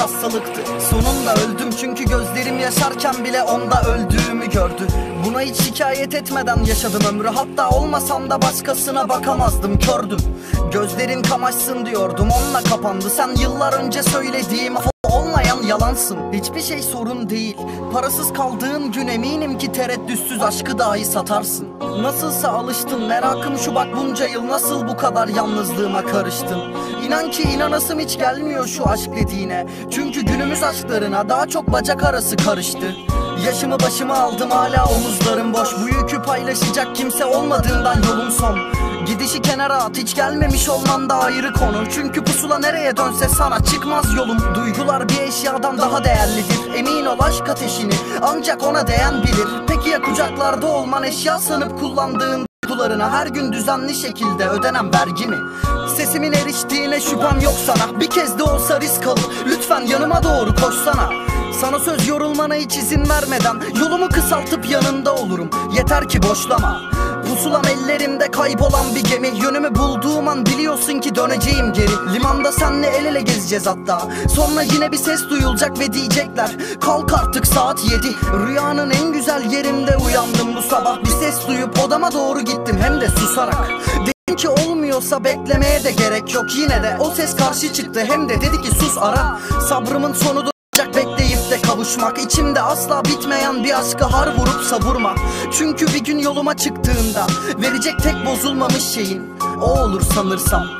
hastalıktı. Sonunda öldüm çünkü gözlerim yaşarken bile onda öldüğümü gördü. Buna hiç şikayet etmeden yaşadım ömrü. Hatta olmasam da başkasına bakamazdım kördüm. Gözlerin kamaşsın diyordum onunla kapandı. Sen yıllar önce söylediğim olmayan yalansın. Hiçbir şey sorun değil. Parasız kaldığın gün eminim ki tereddütsüz aşkı dahi satarsın. Nasılsa alıştın merakım şu bak bunca yıl Nasıl bu kadar yalnızlığıma karıştın İnan ki inanasım hiç gelmiyor şu aşk dediğine. Çünkü günümüz aşklarına daha çok bacak arası karıştı. Yaşımı başıma aldım hala omuzlarım boş. Bu yükü paylaşacak kimse olmadığından yolum son. Gidişi kenara at hiç gelmemiş olman da ayrı konu. Çünkü pusula nereye dönse sana çıkmaz yolum. Duygular bir eşyadan daha değerlidir. Emin ol aşk ateşini ancak ona değen bilir. Peki ya kucaklarda olman eşya sanıp kullandığın duygularına Her gün düzenli şekilde ödenen vergi mi? Sesimin eriştiğine şüphem yok sana. Bir kez de olsa risk alıp lütfen yanıma doğru koşsana. Sana söz yorulmana hiç izin vermeden Yolumu kısaltıp yanında olurum. Yeter ki boşlama Pusulam ellerimde kaybolan bir gemi. Yönümü bulduğum an biliyorsun ki döneceğim geri. Limanda senle el ele gezeceğiz hatta. Sonra yine bir ses duyulacak ve diyecekler Kalk artık saat yedi. Rüyanın en güzel yerinde uyandım. Bu sabah Bir ses duyup odama doğru gittim hem de susarak. Dedim ki olmuyorsa beklemeye de gerek yok. Yine de o ses karşı çıktı. Hem de dedi ki sus ara. Sabrımın sonu olacak bekleyip de kavuşmak içimde asla bitmeyen bir aşkı har vurup savurma Çünkü bir gün yoluma çıktığında Verecek tek bozulmamış şeyin O olur sanırsam